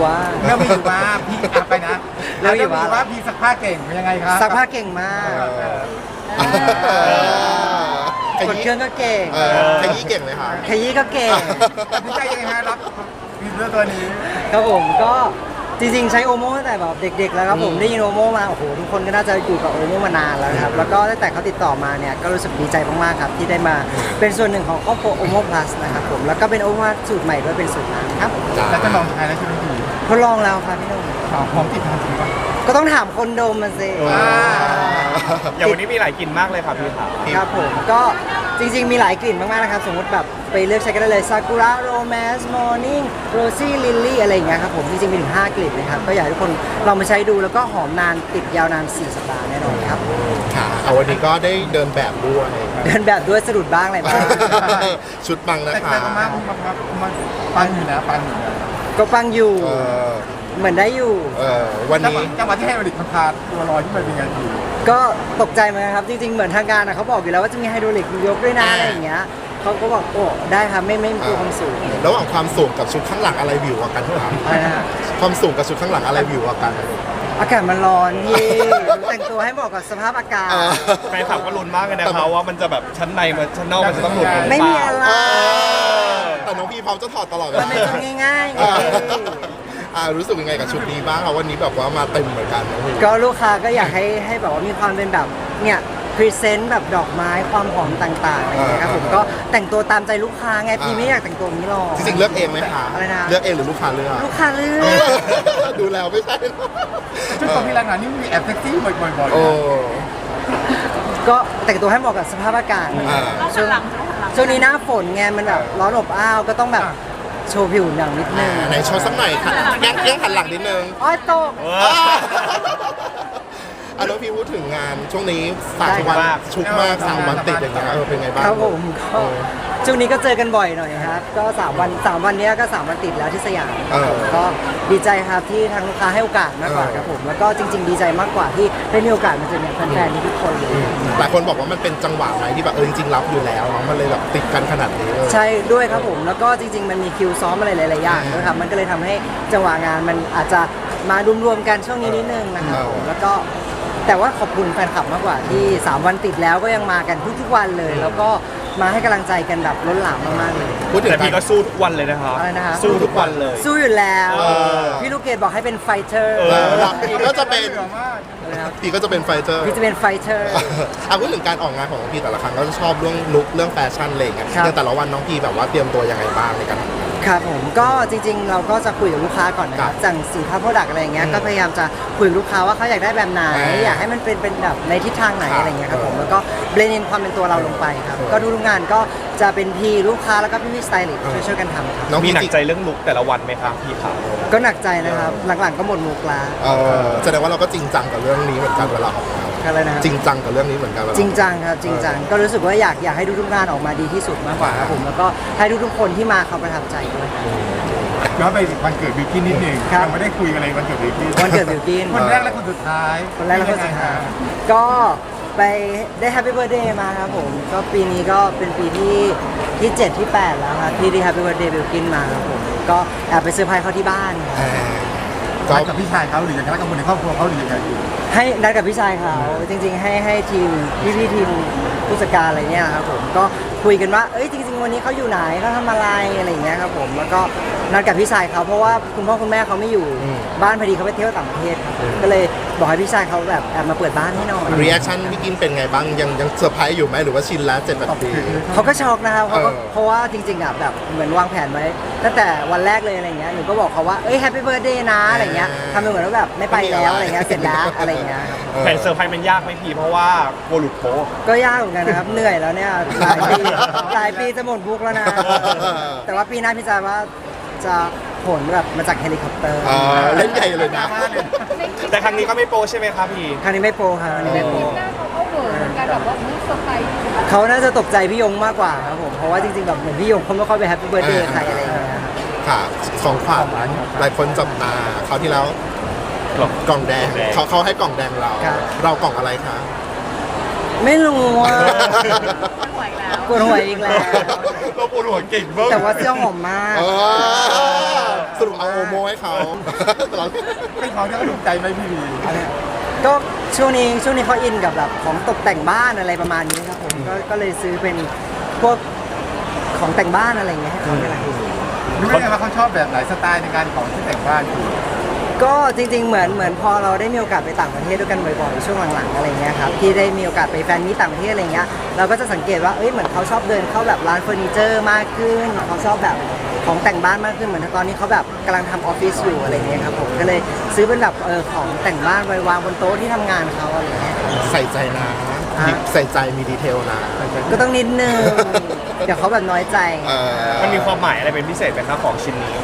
อยู่ว่า เรื่องมีอยู่ว่าพี่อะไปนะเรื่องมีเรื่อยู่ว่าว่าพี่ซักผ้าเก่งเป็นยังไงครับ ซักผ้าเก่งมากขกดยี้เครื่องก็เก่ง เออขยี้เก่งเลยค่ะ ขยี้ก็เก่ง ตัดสินใจยังไงฮะรับมีเรื่องตัวนี้ ครับผมก็จริงๆใช้โอโมตั้งแต่แบบเด็ก ๆ แล้วครับผมอืมได้ยินโอโมมาโอ้โหทุกคนก็น่าจะอยู่กับโอโมมานานแล้วนะครับแล้วก็ตั้งแต่เขาติดต่อมาเนี่ยก็รู้สึกดีใจมากๆครับที่ได้มาเป็นส่วนหนึ่งของครอบครัวโอโมพลัสนะครับผมแล้วก็เป็นโอโมสูตรใหม่ด้วยเป็นสูตรน้ำครับจ้าแล้วจะลองใช้แล้วใช่ไหมพี่ ทดลองแล้วครับพี่หนุ่มหอมหอมติดทางจริงป่ะก็ต้องถามคนดมมาสิอ่าอย่างวันนี้มีหลายกลิ่นมากเลยครับพี่ขาครับผมก็จริงๆ มีหลายกลิ่นมากๆนะครับ สมมติแบบไปเลือกใช้กันได้เลยซากุระโรแมนส์มอร์นิ่งโรซี่ลิลลี่อะไรอย่างเงี้ยครับผมจริงๆมีถึง5กลิ่นนะครับก็อยากให้ทุกคนลองมาใช้ดูแล้วก็หอมนานติดยาวนาน4สัปดาห์แน่นอนครับค่ะเอาวันนี้ก็ได้เดินแบบด้วยเดินแบบด้วยสะดุดบ้างอะไรบ้างชุดปังนะแต่คะแต่ก็มากมากมากมากปังอยู่นะปังอยู่นะ ก็ฟังอยู่เออเหมือนได้อยู่ เออวันจังหนี้วะจังหวะที่ให้บริกมันพาตัวลอยที่มันเป็นไงพี่ก็ตกใจเหมือนกันครับ จริงๆ เหมือนทางการอะเขาบอกอยู่แล้วว่าจะมีไฮโดรลิกยกด้วยนะอะไรอย่างเงี้ยเขาก็บอกโอ้ได้ครับไม่ไม่มีตัวความสูงระหว่างความสูงกับชุดข้างหลังอะไรวิวกว่ากันครับอะไรนะฮะความสูงกับชุดข้างหลังอะไรวิวกว่ากัน อากาศมันร้อนพี่แต่งตัวให้เหมาะกับสภาพอากาศเออแฟนคลับก็ลุ้นมากเลยนะครับว่ามันจะแบบชั้นในมันชั้นนอกมันจะต้องหลุดหรือเปล่าไม่มีอะไรเออ แต่น้องพี่พร้อมจะถอดตลอดเวมันลาเป็นชุดง่ายๆไงอ่าอ่ารู้สึกยังไงกับชุดนี้บ้างครับวันนี้แบบว่ามาเต็มเหมือนกันน้องพี่ ก็ลูกค้าก็อยากให้ให้แบบว่ามีความเป็นแบบเนี่ยพรีเซนต์แบบดอกไม้ความหอมต่างๆอะไรอย่างเงี้ยครับผมก็แต่งตัวตามใจลูกค้าไงพี่ไม่อยากแต่งตัวอย่างนี้หรอก จริงๆเลือกเองไหมคะอะไรนะ เลือกเองหรือลูกค้าเลือก ลูกค้าเลือก ดูแล้วไม่ใช่ชุดของพี่ลังงานนี่มีแอบเซ็กซี่บ่อยๆบ่อยๆโอ้ ก็แต่งตัวให้เหมาะกับสภาพอากาศอ่าช่วง ช่วงนี้หน้าฝนไงมันแบบร้อนอบอ้าวก็ต้องแบบโชว์ผิวหนังนิดนึงไหนโชว์สักหน่อยค่ะแย่งแย่งหันหลังนิดนึงอ้อยตกเอออะแล้วพี่พูดถึงงานช่วงนี้สามได้วันมากชุกมากสามวันติดอย่างเงี้ยเออเป็นไงบ้างครับผมก็ ช่วงนี้ก็เจอกันบ่อยหน่อยครับ ก็สามวันสามวันเนี้ยก็สามวันติดแล้วที่สยามเออก็ดีใจครับที่ทางลูกค้าให้โอกาสมากกว่าเออ ครับผม แล้วก็จริง ๆ ดีใจมากกว่าที่ได้มีโอกาสมาเจอเนี่ยแฟนๆทุกคนเลย หลายคนบอกว่ามันเป็นจังหวะไหนที่แบบเออจริงๆรับอยู่แล้วเนาะมันเลยแบบติดกันขนาดนี้เลย ใช่ด้วยครับผมแล้วก็จริง ๆ มันมีคิวซ้อมอะไรหลาย ๆ อย่างด้วยครับมันก็เลยทำให้จังหวะงานมันอาจจะมารวมๆกันช่วงนี้นิดนึงนะครับผมแล้วก็แต่ว่าขอบคุณแฟนคลับมากกว่าที่ 3 วันติดแล้วก็ยังมากันทุกๆวันเลย แล้วก็ มาให้กำลังใจกันแบบล้นหลามมากๆเลย พูดถึงแต่กาพี่รก็สู้ทุกวันเลยนะครับอะไรนะฮะสู้ทุกวันเลย สู้อยู่แล้วเออพี่ลูกเกดบอกให้เป็นไฟเตอร์เอเอออรับพี่ก็จะเป็นเหลือมากนะครับพี่ก็จะเป็นไฟเตอร์พี่จะเป็นไฟเตอร์ อะพูดถึงการออกงานของน้องพี่แต่ละครั้งก็จะชอบเรื่องลุคเรื่องแฟชั่นอะไรอย่างเงี้ยครับอย่างแต่ละวันน้องพี่แบบว่าเตรียมตัวยังไงบ้างในการทำงาน ครับผมก็จริงๆ เราก็จะคุยกับลูกค้าก่อนนะคครัรับบสั่งสินค้าโปรดักต์อะไรอย่างเงี้ยอืมก็พยายามจะคุยกับลูกค้าว่าเขาอยากได้แบบไหนอ่าอยากให้มันเป็นเป็นแบบในทิศทางไหนครับอะไรเงี้ยครับผมแล้วก็เบลนด์ความเป็นตัวเราลงไปครับเออก็ทุกๆงานก็จะเป็นพี่ลูกค้าแล้วก็พี่พี่สไตลิสต์เออช่วยๆกันทำครับน้องมีพี่หนักจริงใจเรื่องลุกแต่ละวันไหมครับพี่ขาก็หนักใจนะครับหลังๆก็หมดมุกละเออแสดงว่าเราก็จริงจังกับเรื่องนี้เหมือนกันเวลาออกงาน อะไรนะครับจริงจังกับเรื่องนี้เหมือนกันเวลาจริงจังครับจริงจังก็รู้สึกว่าอยากอยากให้ทุกๆงานออกมาดีที่สุดมากกว่าครับผมแล้วก็ให้ทุกๆคนที่มาเขาประทับใจด้วยครับ ย้อนไปวันเกิดบิวกิ้นนิดหนึ่งครับ ยังไม่ได้คุยกันเลยวันเกิดบิวกิ้นวันเกิดบิวกินคนแรกและคนสุดท้ายคนแรกและคนสุดท้าย ก็ไปได้แฮปปี้เบิร์ดเดย์มาครับผม ก็ปีนี้ก็เป็นปีที่ที่7ที่ 8 แล้วครับที่ได้แฮปปี้เบิร์ดเดย์บิลกินมาครับผม ก็แอบไปเซอร์ไพรส์เขาที่บ้านครับอ่าก็ก็กับพี่ชายเขาหรือยังไงแล้วกับคนในครอบครัวเขาหรือยังไงอยู่ ให้นัดกับพี่ชายเขาจริง ๆ ให้ให้ทีมพี่พี่ๆทีมผู้จัดการอะไรเนี่ยครับผมก็คุยกันว่าเอ้ยจริง ๆ วันนี้เขาอยู่ไหนเขาทำอะไรอะไรอย่างเงี้ยครับผมแล้วก็นัดกับพี่ชายเขาเพราะว่าคุณพ่อคุณแม่เขาไม่อยู่อืม บ้านพอดีเขาไปเที่ยวต่างประเทศครับก็เลยบอกให้พี่ชายเขาแบบแอบมาเปิดบ้านให้หน่อย รีแอคชั่นพี่กินเป็นไงบ้าง ยังยังเซอร์ไพรส์อยู่ไหมหรือว่าชินแล้วเจ็ดแปดปี เขาก็ช็อกนะครับเพราะว่าเออ เพราะว่าจริงๆอะแบบเหมือนวางแผนไว้ตั้งแต่วันแรกเลยอะไรเงี้ยหนูก็บอกเขาว่าเอ้ยแฮปปี้เบิร์ดเดย์นะอะไรเงี้ยทำเป็นเหมือนว่าแบบไม่ไปแล้วอะไรเงี้ยเสร็จแล้วอะไรเงี้ยครับแผนเซอร์ไพรส์มันยากไหมพี่เพราะว่ากลัวหลุดโป๊ะก็ยากเหมือนกันนะครับเหนื่อยแล้วเนี่ยหลายปีหลายปีจะหมดบุกแล้วนะ แต่ว่าปีหน้าพี่จายว่าจะโหนแบบมาจากเฮลิคอปเตอร์อ่าเล่นใหญ่เลยนะแต่ครั้งนี้ก็ไม่โป๊ะใช่ไหมครับพี่ครั้งนี้ไม่โปรครับครั้งนี้ไม่โปรหน้าเขาก็เหมือนกันแบบว่ามือเซอร์ไพรส์เขาน่าจะตกใจพี่ยงมากกว่าครับผมเพราะว่าจริงๆแบบเหมือนพี่ยงเขาไม่ค่อยไปแฮปปี้เบิร์ดเดย์ใครอะไรอย่างเงี้ย ครับค่ะ ของขวัญหลายคนจับตาเขาวที่แล้วกล่องกล่องแดงแดง เขาเขาให้กล่องแดงเรา ครับ เรากล่องอะไรคะ ไม่รู้ว่ามันไหวแล้วปวดหัวอีกแล้ว เราปวดหัวเก่งมากแต่ว่าเสื้อหอมมาก เออสรุปเอาโอโมให้เขาตลอดเป็นของที่เขาถูกใจไหมพี่บีก็ช่วงนี้ช่วงนี้เขาอินกับแบบของตกแต่งบ้านอะไรประมาณนี้ครับผมก็ก็เลยซื้อเป็นพวกของแต่งบ้านอะไรอย่างเงี้ยให้เขาเนี่ยแหละ รู้ไหมว่าเขาชอบแบบไหนสไตล์ในการของที่แต่งบ้านคือก็จริงๆ เหมือนเหมือนพอเราได้มีโอกาสไปต่างประเทศด้วยกันบ่อยๆ ช่วงหลังๆ อะไรเงี้ยครับที่ได้มีโอกาสไปแฟนมีตต่างประเทศอะไรเงี้ยเราก็จะสังเกตว่าเอ้ยเหมือนเขาชอบเดินเข้าแบบร้านเฟอร์นิเจอร์มากขึ้นเขาชอบแบบของแต่งบ้านมากขึ้นเหมือนตอนนี้เขาแบบกำลังทำออฟฟิศอยู่อะไรเงี้ยครับผมก็เลยซื้อเป็นแบบเออของแต่งบ้านไว้วางบนโต๊ะที่ทำงานเขาอะไรเงี้ยใส่ใจนะ ฮะใส่ใจมีดีเทลนะ ก็ต้องนิดนึง เดี๋ยวเขาแบบน้อยใจเออมันมีความหมายอะไรเป็นพิเศษไหมครับของชิ้นนี้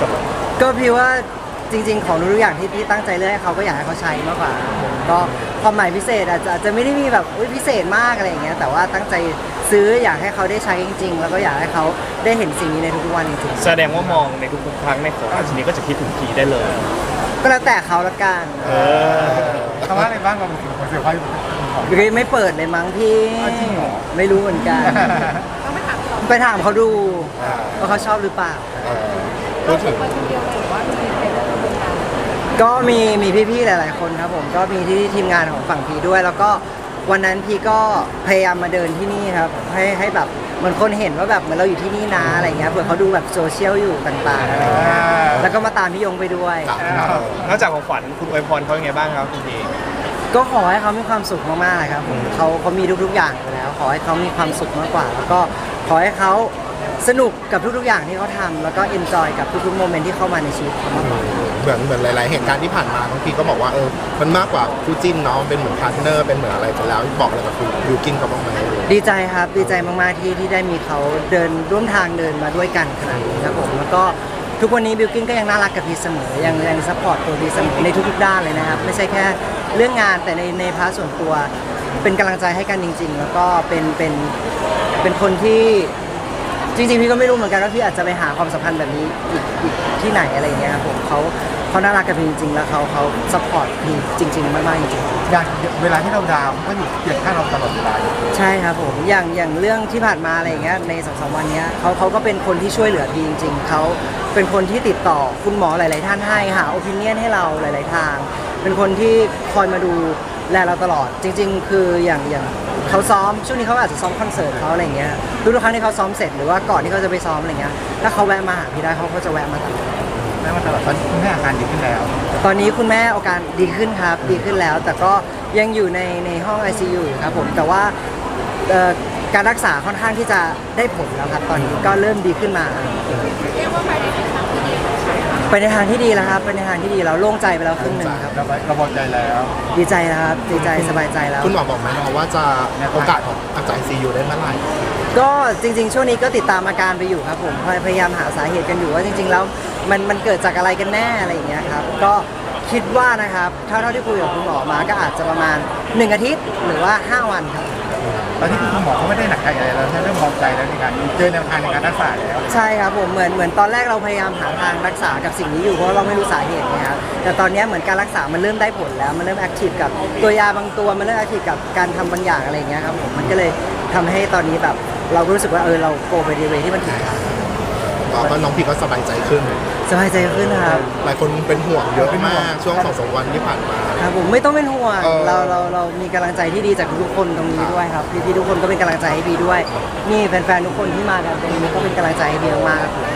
สำหรับก็พี่ว่าจริง ๆ ของทุกๆอย่างที่พี่ตั้งใจเลือกให้เขาก็อยากให้เขาใช้มากกว่าครับผมก็ความหมายพิเศษอาจจะอาจจะไม่ได้มีแบบอุ๊ยพิเศษมากอะไรอย่างเงี้ยแต่ว่าตั้งใจซื้ออยากให้เขาได้ใช้จริง ๆ แล้วก็อยากให้เขาได้เห็นสิ่งนี้ในทุกๆวันจริงแสดงว่ามองในทุกๆครั้งในของชิ้นนี้ก็จะคิดถึงพีได้เลย ๆก็แล้วแต่เขาละกัน เออ คำว่าอะไรบ้างเราเป็นสิ่งของเซอร์ไพร ส์ของหรือไม่เปิดเลยมั้งพี่อ้าวจริงเหรอ ไม่รู้เหมือนกัน ต้องไปถามเขาไปถามเขาดูว่าเขาชอบหรือเปล่าเออเราพูดถึงไปคนเดียวเลยหรือว่ามีใครเลือกคนเดียวกันก็มีมีพี่ๆหลาย ๆ คนครับผมก็มีที่ทีมงานของฝั่งพีด้วย แล้วก็วันนั้นพี่ก็พยายามมาเดินที่นี่ครับ ให้ให้แบบเหมือนคนเห็นว่าแบบเหมือนเราอยู่ที่นี่นะอะไรเงี้ยเผื่อเขาดูแบบโซเชียลอยู่ต่างๆอะไรเงี้ยแล้วก็มาตามพี่ยงไปด้วยกับนอกจากของขวัญคุณอวยพรเขายังไงบ้างครับคุณพี ก็ขอให้เขามีความสุขมากๆครับผมเขาเขามีทุกๆอย่างอยู่แล้ว ขอให้เขามีความสุขมากกว่า แล้วก็ขอให้เขาสนุกกับทุกๆอย่างที่เขาทำแล้วก็เอนจอยกับทุกๆโมเมนต์ที่เข้ามาในชีวิตเขามากกว่า เหมือนเหมือนหลาย ๆ เหตุการณ์ที่ผ่านมาบางทีก็บอกว่าเออมันมากกว่าคู่จิ้นเนาะเป็นเหมือนพาร์ทเนอร์เป็นเหมือนอะไรกันแล้วบอกอะไรกับคุณยูกินกับบ้างไหมดีใจครับดีใจมากๆที่ที่ได้มีเขาเดินร่วมทางเดินมาด้วยกันขนาดนี้ครับผมแล้วก็ทุกวันนี้บิวกินก็ยังน่ารักกับพีเสมอยังยังซัพพอร์ตตัวพีเสมอในทุกๆด้านเลยนะครับ ไม่ใช่แค่ เรื่องงานแต่ในในพาร์ทส่วนตัว เป็นกำลังใจให้กันจริง ๆ แล้วก็เป็นเป็นเป็นคนที่จริงๆพี่ก็ไม่รู้เหมือนกันว่าพี่อาจจะไปหาความสัมพันธ์แบบนี้อีกอีกที่ไหนอะไรอย่างเงี้ยครับผมเขาเขาน่ารักกับพี่จริง ๆ แล้วเขาเขาซัพพอร์ตพี่จริง ๆ มากๆจริงๆอย่างเวลาที่เราดาวน์เขาก็อยู่เคียงข้างเราตลอดเวลาใช่ครับผมอย่างอย่างเรื่องที่ผ่านมาอะไรอย่างเงี้ยในสองสามวันเนี้ยเขาเขาก็เป็นคนที่ช่วยเหลือพีจริง ๆเขาเป็นคนที่ติดต่อคุณหมอหลาย ๆ ท่านให้หาโอปิเนียนให้เราหลาย ๆ ทาง เป็นคนที่คอยมาดูแลเราตลอด จริง ๆ คืออย่างอย่างเขาซ้อมช่วงนี้เขาอาจจะซ้อมคอนเสิร์ตเขาอะไรอย่างเงี้ยทุกๆครั้งที่เขาซ้อมเสร็จหรือว่าก่อนที่เขาจะไปซ้อมอะไรเงี้ยถ้าเขาแวะมาหาพี่ได้เขาก็จะแวะมาตลอดแม้ว่าตลอดตอนนี้คุณแม่อาการดีขึ้นแล้ว ตอนนี้คุณแม่อาการดีขึ้นครับดีขึ้นแล้ว แต่ก็ยังอยู่ในในห้อง ICU อยู่ครับผมแต่ว่าเอ่อการรักษาค่อนข้างที่จะได้ผลแล้วครับตอนนี้ก็เริ่มดีขึ้นมา เรียกว่าไป ไปในทางที่ดีแล้วครับไปในทางที่ดีแล้วโล่งใจไปแล้วครึ่งหนึ่งครับเราเราพอใจแล้ว ดีใจแล้วครับดีใจสบายใจแล้ว คุณหมอบอกไหมเนาะว่าจะโอกาสของอาจารย์ซียูได้เมื่อไหร่ก็จริง ๆ ช่วงนี้ก็ติดตามอาการไปอยู่ครับผมพยพยายามหาสาเหตุกันอยู่ว่าจริง ๆ แล้วมันมันเกิดจากอะไรกันแน่อะไรอย่างเงี้ยครับก็คิดว่านะครับเท่าเท่าที่คุยกับคุณหมอมาก็อาจจะประมาณ 1 อาทิตย์หรือว่า 5 วันครับ ตอนนี้คุณหมอเขาไม่ได้หนักใจอะไรแล้วเริ่มพอใจแล้วในการเจอแนวทางในการรักษาแล้วใช่ครับผมเหมือนเหมือนตอนแรกเราพยายามหาทางรักษากับสิ่งนี้อยู่เพราะเราไม่รู้สาเหตุนะครับแต่ตอนนี้เหมือนการรักษามันเริ่มได้ผลแล้วมันเริ่มแอคทีฟกับตัวยาบางตัวมันเริ่มแอคทีฟกับการทำบางอย่างอะไรอย่างเงี้ยครับผมมันก็เลยทำให้ตอนนี้แบบเราก็รู้สึกว่าเออเราโกไปในเวที่มันถูกทาง แล้วก็น้องพีก็สบายใจขึ้น สบายใจขึ้นนะครับ หลายคนเป็นห่วงเยอะมากช่วงสองสามวันที่ผ่านมา ครับผมไม่ต้องเป็นห่วงเออ เราเราเรามีกำลังใจที่ดีจากทุกๆคนตรงนี้ด้วยครับพี่ๆทุกคนก็เป็นกำลังใจให้พีด้วยนี่แฟนๆทุกคนที่มากันตรงนี้ก็เป็นกำลังใจให้พีมากๆครับผม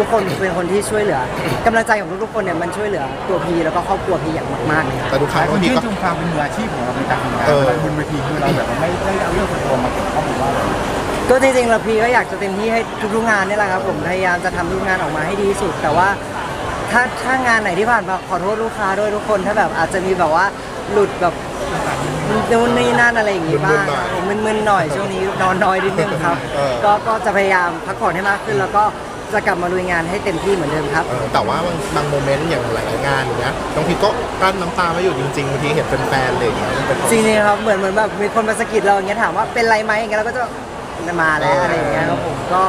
ทุกๆคนเป็นคนที่ช่วยเหลือกำลังใจของทุกๆคนเนี่ยมันช่วยเหลือตัวพีแล้วก็ครอบครัวพีอย่างมากๆเลยครับ แต่ทุกคหรั้ลางยคนพีชื่นก็ ชมความเป็นมืออาชีพของเราในการทำงานเออเวลาบนเวทีคือเราแบบว่าไม่ได้เอาเรื่องส่วนตัวมาเกี่ยวข้อง ก็จริงๆเราพีก็อยากจะเต็มที่ให้ทุกๆงานนี่แหละครับผมพยายามจะทำทุกงานออกมาให้ดีที่สุด แต่ว่าถ้าถ้างานไหนที่ผ่านมาขอโทษลูกค้าด้วยทุกคนถ้าแบบอาจจะมีแบบว่าหลุดแบบนู่นนี่นั่นอะไรอย่างงี้บ้างครับผมมึนๆหน่อยช่วงนี้นอนน้อยนิดนึงครับ เออ ก็ก็จะพยายามพักผ่อนให้มากขึ้น แล้วก็จะกลับมาลุยงานให้เต็มที่เหมือนเดิมครับ เออแต่ว่าบางบางโมเมนต์อย่างหลายๆงานอย่างเงี้ยน้องพีก็กลั้นน้ำตาไม่อยู่จริงๆบางทีเห็นแฟนๆอะไรอย่างเงี้ยมันเป็นจริงๆครับเหมือนเหมือนแบบมีคนมาสะกิดเราอย่างเงี้ยถามว่าเป็นไรไหมอย่างเงี้ยเราก็จะ มาแล้วอะไรอย่างเงี้ยครับผมก็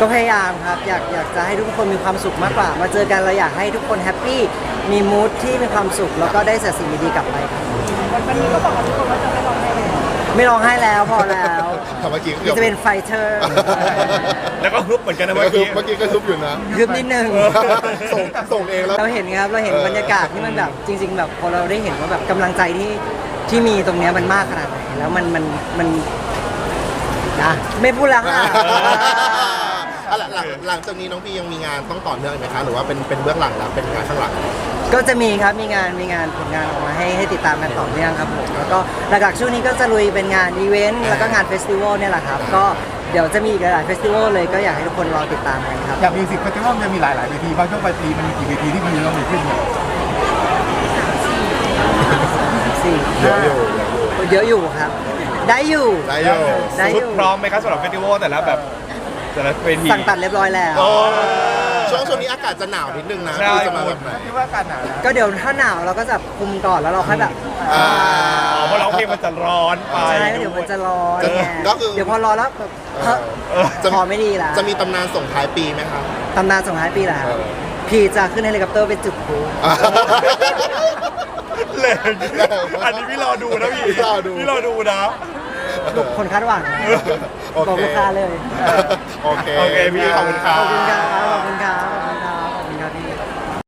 ก็พยายามครับ อยากอยากจะให้ทุกคนมีความสุขมากกว่า มาเจอกันเราอยากให้ทุกคนแฮปปี้มีมูทที่มีความสุข แล้วก็ได้แต่สิ่งดีๆกลับไปครับวันนี้ก็บอกกับทุกคนว่าจะไม่ร้องไห้เลยไม่ร้องไห้แล้วพอแล้วทำเมื่อกี้ก็นี่จะเป็นไฟเตอร์แล้วก็ฮึบเหมือนกันนะเมื่เมื่ออกี้กี้เมื่อกี้ก็ทุบอยู่นะคืบนิดนึงส่งส่งเองแล้วเราเห็นครับเราเห็นเออบรรยากาศที่มันแบบจริง ๆ แบบพอเราได้เห็นว่าแบบกำลังใจที่ที่มีตรงเนี้ยมันมากขนาดไหนแล้วมันมันมัน อะไม่พูดแล้วค่ะอะหลังหลังหลังจากนี้น้องพี่ยังมีงานต้องต่อเนื่องไหมคะหรือว่าเป็นเป็นเบื้องหลังแล้วเป็นงานข้างหลัง ก็จะมีครับมีงานมีงานผลงานออกมาให้ให้ติดตามกันต่อเนื่องครับผมแล้วก็หลักๆช่วงนี้ก็จะลุยเป็นงานอีเวนต์แล้วก็งานเฟสติวัลเนี่ยแหละครับก็เดี๋ยวจะมีอีกหลายๆเฟสติวัลเลยก็อยากให้ทุกคนรอติดตามกันครับ อย่างมิวสิกเฟสติวัลมันจะมีหลายๆเวทีบางช่วงปลายปีมันมีกี่เวทีที่มีเรามีขึ้นเนี่ยสี่เยอะอยู่ เยอะอยู่ครับ ได้อยู่ ได้อยู่ได้ชุอดยู่พร้อมไหมครับสำหรับเฟสติวัลแต่ละแบบแต่ละเวทีสั่งตัดเรียบร้อยแล้ว โอ้ ช่วงช่วงนี้อากาศจะหนาวนิดนึงนะใช่พี่จะมาแบบไหนคิดว่าการหนาวนะก็เดี๋ยวถ้าหนาวเราก็จะคุมก่อนแล้วเราค่อยแบบอ่า อ๋อเพราะร้องเพลงมันจะร้อนไป ใช่เดี๋ยวมันจะร้อนจะไงก็คือ เดี๋ยวพอร้อนแล้วแบบเฮ้ยเออ จะพอไม่ดีละจะมีตำนานส่งท้ายปีไหมครับ ตำนานส่งท้ายปีละเออ พี่จะขึ้นเฮลิคอปเตอร์ไปจุดพลุแรงอันนี้พี่รอดูนะพี่พี่รอดู พี่รอดูนะ ปลุกคนคาดหวังโอบอกเคลูกค้าเลย โอเคโอเคพี่ขอบคุณครัขอบคุณครับขอบคุณครับ